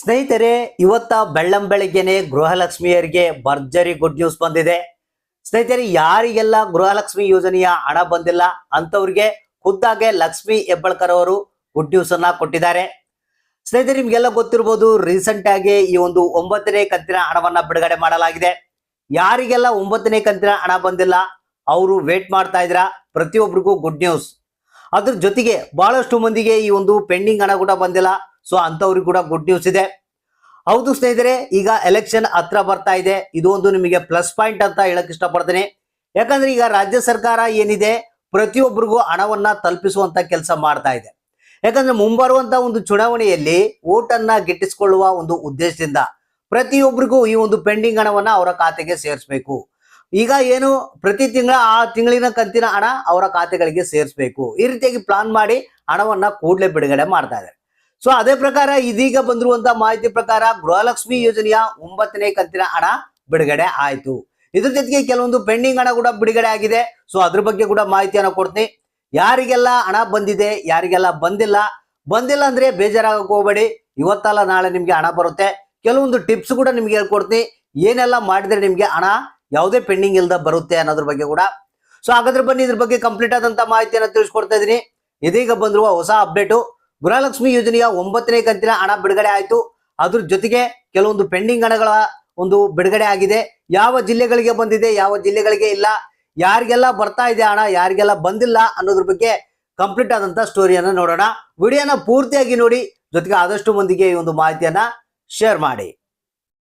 ಸ್ನೇಹಿತರೆ, ಇವತ್ತ ಬೆಳ್ಳಂ ಬೆಳಗ್ಗೆನೆ ಗೃಹಲಕ್ಷ್ಮಿಯರಿಗೆ ಭರ್ಜರಿ ಗುಡ್ ನ್ಯೂಸ್ ಬಂದಿದೆ. ಸ್ನೇಹಿತರೆ, ಯಾರಿಗೆಲ್ಲ ಗೃಹಲಕ್ಷ್ಮಿ ಯೋಜನೆಯ ಹಣ ಬಂದಿಲ್ಲ ಅಂತವ್ರಿಗೆ ಖುದ್ದಾಗೆ ಲಕ್ಷ್ಮಿ ಹೆಬ್ಬಳ್ಕರ್ ಅವರು ಗುಡ್ ನ್ಯೂಸ್ ಅನ್ನ ಕೊಟ್ಟಿದ್ದಾರೆ. ಸ್ನೇಹಿತರೆ, ನಿಮ್ಗೆಲ್ಲ ಗೊತ್ತಿರ್ಬೋದು ರೀಸೆಂಟ್ ಆಗಿ ಈ ಒಂದು ಒಂಬತ್ತನೇ ಕಂತಿನ ಹಣವನ್ನ ಬಿಡುಗಡೆ ಮಾಡಲಾಗಿದೆ. ಯಾರಿಗೆಲ್ಲ ಒಂಬತ್ತನೇ ಕಂತಿನ ಹಣ ಬಂದಿಲ್ಲ, ಅವರು ವೇಟ್ ಮಾಡ್ತಾ ಇದ್ರ? ಪ್ರತಿಯೊಬ್ಬರಿಗೂ ಗುಡ್ ನ್ಯೂಸ್ ಅದ್ರ ಜೊತೆಗೆ ಬಹಳಷ್ಟು ಮಂದಿಗೆ ಈ ಒಂದು ಪೆಂಡಿಂಗ್ ಹಣ ಕೂಡ ಬಂದಿಲ್ಲ. ಸೊ ಅಂಥವ್ರಿಗೆ ಕೂಡ ಗುಡ್ ನ್ಯೂಸ್ ಇದೆ. ಹೌದು ಸ್ನೇಹಿತರೆ, ಈಗ ಎಲೆಕ್ಷನ್ ಹತ್ರ ಬರ್ತಾ ಇದೆ. ಇದು ಒಂದು ನಿಮಗೆ ಪ್ಲಸ್ ಪಾಯಿಂಟ್ ಅಂತ ಹೇಳಕ್ ಇಷ್ಟಪಡ್ತೇನೆ. ಯಾಕಂದ್ರೆ ಈಗ ರಾಜ್ಯ ಸರ್ಕಾರ ಏನಿದೆ ಪ್ರತಿಯೊಬ್ಬರಿಗೂ ಹಣವನ್ನ ತಲುಪಿಸುವಂತ ಕೆಲಸ ಮಾಡ್ತಾ ಇದೆ. ಯಾಕಂದ್ರೆ ಮುಂಬರುವಂತ ಒಂದು ಚುನಾವಣೆಯಲ್ಲಿ ಓಟನ್ನ ಗಿಟ್ಟಿಸಿಕೊಳ್ಳುವ ಒಂದು ಉದ್ದೇಶದಿಂದ ಪ್ರತಿಯೊಬ್ಬರಿಗೂ ಈ ಒಂದು ಪೆಂಡಿಂಗ್ ಹಣವನ್ನ ಅವರ ಖಾತೆಗೆ ಸೇರಿಸಬೇಕು. ಈಗ ಏನು, ಪ್ರತಿ ತಿಂಗಳ ಆ ತಿಂಗಳಿನ ಕಂತಿನ ಹಣ ಅವರ ಖಾತೆಗಳಿಗೆ ಸೇರಿಸಬೇಕು. ಈ ರೀತಿಯಾಗಿ ಪ್ಲಾನ್ ಮಾಡಿ ಹಣವನ್ನ ಕೂಡಲೇ ಬಿಡುಗಡೆ ಮಾಡ್ತಾ ಇದ್ದಾರೆ. ಸೊ ಅದೇ ಪ್ರಕಾರ ಇದೀಗ ಬಂದಿರುವಂತ ಮಾಹಿತಿ ಪ್ರಕಾರ ಗೃಹಲಕ್ಷ್ಮಿ ಯೋಜನೆಯ ಒಂಬತ್ತನೇ ಕಂತಿನ ಹಣ ಬಿಡುಗಡೆ ಆಯ್ತು. ಇದ್ರ ಜೊತೆಗೆ ಕೆಲವೊಂದು ಪೆಂಡಿಂಗ್ ಹಣ ಕೂಡ ಬಿಡುಗಡೆ ಆಗಿದೆ. ಸೊ ಅದ್ರ ಬಗ್ಗೆ ಕೂಡ ಮಾಹಿತಿಯನ್ನು ಕೊಡ್ತೀನಿ. ಯಾರಿಗೆಲ್ಲ ಹಣ ಬಂದಿದೆ, ಯಾರಿಗೆಲ್ಲ ಬಂದಿಲ್ಲ? ಬಂದಿಲ್ಲ ಅಂದ್ರೆ ಬೇಜಾರಾಗಕ್ಕೆ ಹೋಗಬೇಡಿ. ಇವತ್ತಲ್ಲ ನಾಳೆ ನಿಮ್ಗೆ ಹಣ ಬರುತ್ತೆ. ಕೆಲವೊಂದು ಟಿಪ್ಸ್ ಕೂಡ ನಿಮ್ಗೆ ಹೇಳ್ಕೊಡ್ತೀನಿ. ಏನೆಲ್ಲ ಮಾಡಿದ್ರೆ ನಿಮ್ಗೆ ಹಣ ಯಾವುದೇ ಪೆಂಡಿಂಗ್ ಇಲ್ದ ಬರುತ್ತೆ ಅನ್ನೋದ್ರ ಬಗ್ಗೆ ಕೂಡ. ಸೊ ಹಾಗಾದ್ರೆ ಬನ್ನಿ ಇದ್ರ ಬಗ್ಗೆ ಕಂಪ್ಲೀಟ್ ಆದಂತ ಮಾಹಿತಿಯನ್ನು ತಿಳಿಸ್ಕೊಡ್ತಾ ಇದೀನಿ ಇದೀಗ ಬಂದಿರುವ ಹೊಸ ಅಪ್ಡೇಟು ಗೃಹಲಕ್ಷ್ಮಿ ಯೋಜನೆಯ ಒಂಬತ್ತನೇ ಕಂತಿನ ಹಣ ಬಿಡುಗಡೆ ಆಯಿತು. ಅದ್ರ ಜೊತೆಗೆ ಕೆಲವೊಂದು ಪೆಂಡಿಂಗ್ ಹಣಗಳ ಒಂದು ಬಿಡುಗಡೆ ಆಗಿದೆ. ಯಾವ ಜಿಲ್ಲೆಗಳಿಗೆ ಬಂದಿದೆ, ಯಾವ ಜಿಲ್ಲೆಗಳಿಗೆ ಇಲ್ಲ, ಯಾರಿಗೆಲ್ಲ ಬರ್ತಾ ಇದೆ ಹಣ, ಯಾರಿಗೆಲ್ಲ ಬಂದಿಲ್ಲ ಅನ್ನೋದ್ರ ಬಗ್ಗೆ ಕಂಪ್ಲೀಟ್ ಆದಂತ ಸ್ಟೋರಿಯನ್ನ ನೋಡೋಣ. ವಿಡಿಯೋನ ಪೂರ್ತಿಯಾಗಿ ನೋಡಿ, ಜೊತೆಗೆ ಆದಷ್ಟು ಮಂದಿಗೆ ಈ ಒಂದು ಮಾಹಿತಿಯನ್ನ ಶೇರ್ ಮಾಡಿ.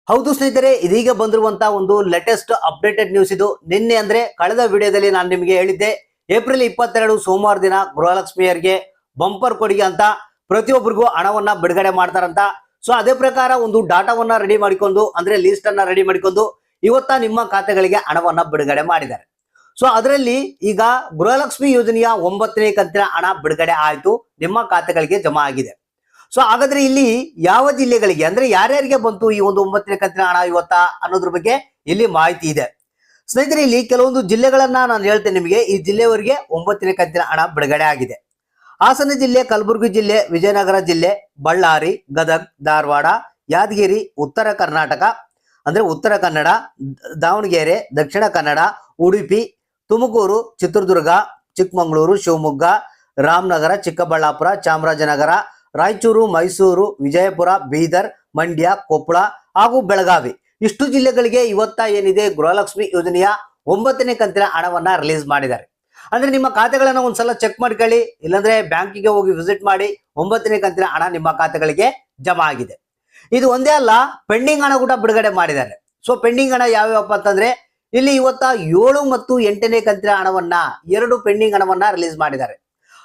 ಹೌದು ಸ್ನೇಹಿತರೆ, ಇದೀಗ ಬಂದಿರುವಂತ ಒಂದು ಲೇಟೆಸ್ಟ್ ಅಪ್ಡೇಟೆಡ್ ನ್ಯೂಸ್ ಇದು. ನಿನ್ನೆ ಅಂದ್ರೆ ಕಳೆದ ವಿಡಿಯೋದಲ್ಲಿ ನಾನು ನಿಮಗೆ ಹೇಳಿದ್ದೆ, ಏಪ್ರಿಲ್ ಇಪ್ಪತ್ತೆರಡು ಸೋಮವಾರ ದಿನ ಗೃಹಲಕ್ಷ್ಮಿಯರಿಗೆ ಬಂಪರ್ ಕೊಡುಗೆ ಅಂತ ಪ್ರತಿಯೊಬ್ಬರಿಗೂ ಹಣವನ್ನ ಬಿಡುಗಡೆ ಮಾಡ್ತಾರಂತ. ಸೊ ಅದೇ ಪ್ರಕಾರ ಒಂದು ಡಾಟಾವನ್ನ ರೆಡಿ ಮಾಡಿಕೊಂಡು, ಅಂದ್ರೆ ಲೀಸ್ಟ್ ಅನ್ನ ರೆಡಿ ಮಾಡಿಕೊಂಡು, ಇವತ್ತ ನಿಮ್ಮ ಖಾತೆಗಳಿಗೆ ಹಣವನ್ನ ಬಿಡುಗಡೆ ಮಾಡಿದ್ದಾರೆ. ಸೊ ಅದರಲ್ಲಿ ಈಗ ಗೃಹಲಕ್ಷ್ಮಿ ಯೋಜನೆಯ ಒಂಬತ್ತನೇ ಕಂತಿನ ಹಣ ಬಿಡುಗಡೆ ಆಯ್ತು, ನಿಮ್ಮ ಖಾತೆಗಳಿಗೆ ಜಮಾ ಆಗಿದೆ. ಸೊ ಹಾಗಾದ್ರೆ ಇಲ್ಲಿ ಯಾವ ಜಿಲ್ಲೆಗಳಿಗೆ, ಅಂದ್ರೆ ಯಾರ್ಯಾರಿಗೆ ಬಂತು ಈ ಒಂದು ಒಂಬತ್ತನೇ ಕಂತಿನ ಹಣ ಇವತ್ತ ಅನ್ನೋದ್ರ ಬಗ್ಗೆ ಇಲ್ಲಿ ಮಾಹಿತಿ ಇದೆ. ಸ್ನೇಹಿತರೆ, ಇಲ್ಲಿ ಕೆಲವೊಂದು ಜಿಲ್ಲೆಗಳನ್ನ ನಾನು ಹೇಳ್ತೇನೆ ನಿಮಗೆ. ಈ ಜಿಲ್ಲೆಯವರಿಗೆ ಒಂಬತ್ತನೇ ಕಂತಿನ ಹಣ ಬಿಡುಗಡೆ ಆಗಿದೆ. ಹಾಸನ ಜಿಲ್ಲೆ, ಕಲಬುರಗಿ ಜಿಲ್ಲೆ, ವಿಜಯನಗರ ಜಿಲ್ಲೆ, ಬಳ್ಳಾರಿ, ಗದಗ್, ಧಾರವಾಡ, ಯಾದಗಿರಿ, ಉತ್ತರ ಕರ್ನಾಟಕ, ಅಂದ್ರೆ ಉತ್ತರ ಕನ್ನಡ, ದಾವಣಗೆರೆ, ದಕ್ಷಿಣ ಕನ್ನಡ, ಉಡುಪಿ, ತುಮಕೂರು, ಚಿತ್ರದುರ್ಗ, ಚಿಕ್ಕಮಗಳೂರು, ಶಿವಮೊಗ್ಗ, ರಾಮನಗರ, ಚಿಕ್ಕಬಳ್ಳಾಪುರ, ಚಾಮರಾಜನಗರ, ರಾಯಚೂರು, ಮೈಸೂರು, ವಿಜಯಪುರ, ಬೀದರ್, ಮಂಡ್ಯ, ಕೊಪ್ಪಳ ಹಾಗೂ ಬೆಳಗಾವಿ. ಇಷ್ಟು ಜಿಲ್ಲೆಗಳಿಗೆ ಇವತ್ತ ಏನಿದೆ? ಗೃಹಲಕ್ಷ್ಮಿ ಯೋಜನೆಯ ಒಂಬತ್ತನೇ ಕಂತಿನ ಹಣವನ್ನ ರಿಲೀಸ್ ಮಾಡಿದ್ದಾರೆ. ಅಂದ್ರೆ ನಿಮ್ಮ ಖಾತೆಗಳನ್ನ ಒಂದ್ಸಲ ಚೆಕ್ ಮಾಡ್ಕೊಳ್ಳಿ. ಇಲ್ಲಾಂದ್ರೆ ಬ್ಯಾಂಕಿಗೆ ಹೋಗಿ ವಿಸಿಟ್ ಮಾಡಿ ಒಂಬತ್ತನೇ ಕಂತಿನ ಹಣ ನಿಮ್ಮ ಖಾತೆಗಳಿಗೆ ಜಮಾ ಆಗಿದೆ. ಇದು ಒಂದೇ ಅಲ್ಲ ಪೆಂಡಿಂಗ್ ಹಣ ಕೂಡ ಬಿಡುಗಡೆ ಮಾಡಿದ್ದಾರೆ. ಸೊ ಪೆಂಡಿಂಗ್ ಹಣ ಯಾವ್ಯಾವಪ್ಪ ಅಂತಂದ್ರೆ, ಇಲ್ಲಿ ಇವತ್ತ ಏಳು ಮತ್ತು ಎಂಟನೇ ಕಂತಿನ ಹಣವನ್ನ, ಎರಡು ಪೆಂಡಿಂಗ್ ಹಣವನ್ನ ರಿಲೀಸ್ ಮಾಡಿದ್ದಾರೆ.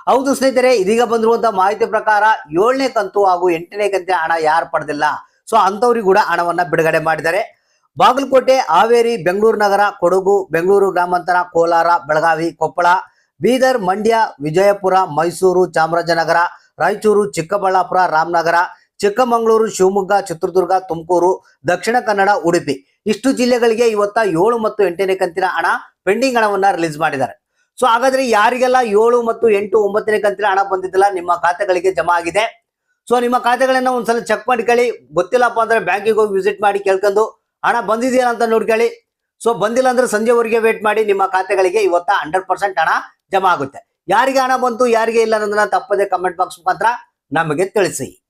ಹೌದು ಸ್ನೇಹಿತರೆ, ಇದೀಗ ಬಂದಿರುವಂತಹ ಮಾಹಿತಿ ಪ್ರಕಾರ ಏಳನೇ ಕಂತು ಹಾಗೂ ಎಂಟನೇ ಕಂತಿನ ಹಣ ಯಾರು ಪಡೆದಿಲ್ಲ. ಸೊ ಅಂಥವ್ರಿಗೂ ಕೂಡ ಹಣವನ್ನ ಬಿಡುಗಡೆ ಮಾಡಿದ್ದಾರೆ. ಬಾಗಲಕೋಟೆ, ಹಾವೇರಿ, ಬೆಂಗಳೂರು ನಗರ, ಕೊಡಗು, ಬೆಂಗಳೂರು ಗ್ರಾಮಾಂತರ, ಕೋಲಾರ, ಬೆಳಗಾವಿ, ಕೊಪ್ಪಳ, ಬೀದರ್, ಮಂಡ್ಯ, ವಿಜಯಪುರ, ಮೈಸೂರು, ಚಾಮರಾಜನಗರ, ರಾಯಚೂರು, ಚಿಕ್ಕಬಳ್ಳಾಪುರ, ರಾಮನಗರ, ಚಿಕ್ಕಮಗಳೂರು, ಶಿವಮೊಗ್ಗ, ಚಿತ್ರದುರ್ಗ, ತುಮಕೂರು, ದಕ್ಷಿಣ ಕನ್ನಡ, ಉಡುಪಿ. ಇಷ್ಟು ಜಿಲ್ಲೆಗಳಿಗೆ ಇವತ್ತ ಏಳು ಮತ್ತು ಎಂಟನೇ ಕಂತಿನ ಹಣ ಪೆಂಡಿಂಗ್ ಹಣವನ್ನ ರಿಲೀಸ್ ಮಾಡಿದ್ದಾರೆ. ಸೊ, ಹಾಗಾದ್ರೆ ಯಾರಿಗೆಲ್ಲ ಏಳು ಮತ್ತು ಎಂಟು ಒಂಬತ್ತನೇ ಕಂತಿನ ಹಣ ಬಂದಿದ್ದಿಲ್ಲ ನಿಮ್ಮ ಖಾತೆಗಳಿಗೆ ಜಮಾ ಆಗಿದೆ? ಸೊ, ನಿಮ್ಮ ಖಾತೆಗಳನ್ನ ಒಂದ್ಸಲ ಚೆಕ್ ಮಾಡ್ಕೊಳ್ಳಿ. ಗೊತ್ತಿಲ್ಲಪ್ಪ ಅಂದ್ರೆ ಬ್ಯಾಂಕಿಗೆ ಹೋಗಿ ವಿಸಿಟ್ ಮಾಡಿ ಕೇಳ್ಕೊಂಡು ಹಣ ಬಂದಿದೆಯಾ ಅಂತ ನೋಡ್ಕೊಳ್ಳಿ ಸೊ ಬಂದಿಲ್ಲ ಅಂದ್ರೆ ಸಂಜೆವರೆಗೆ ವೇಟ್ ಮಾಡಿ ನಿಮ್ಮ ಖಾತೆಗಳಿಗೆ ಇವತ್ತ ಹಂಡ್ರೆಡ್ ಪರ್ಸೆಂಟ್ ಹಣ ಜಮಾ ಆಗುತ್ತೆ. ಯಾರಿಗೆ ಹಣ ಬಂತು, ಯಾರಿಗೆ ಇಲ್ಲ ಅನ್ನೋದನ್ನ ತಪ್ಪದೆ ಕಮೆಂಟ್ ಬಾಕ್ಸ್ ಮುಖಾಂತರ ನಮಗೆ ತಿಳಿಸಿ.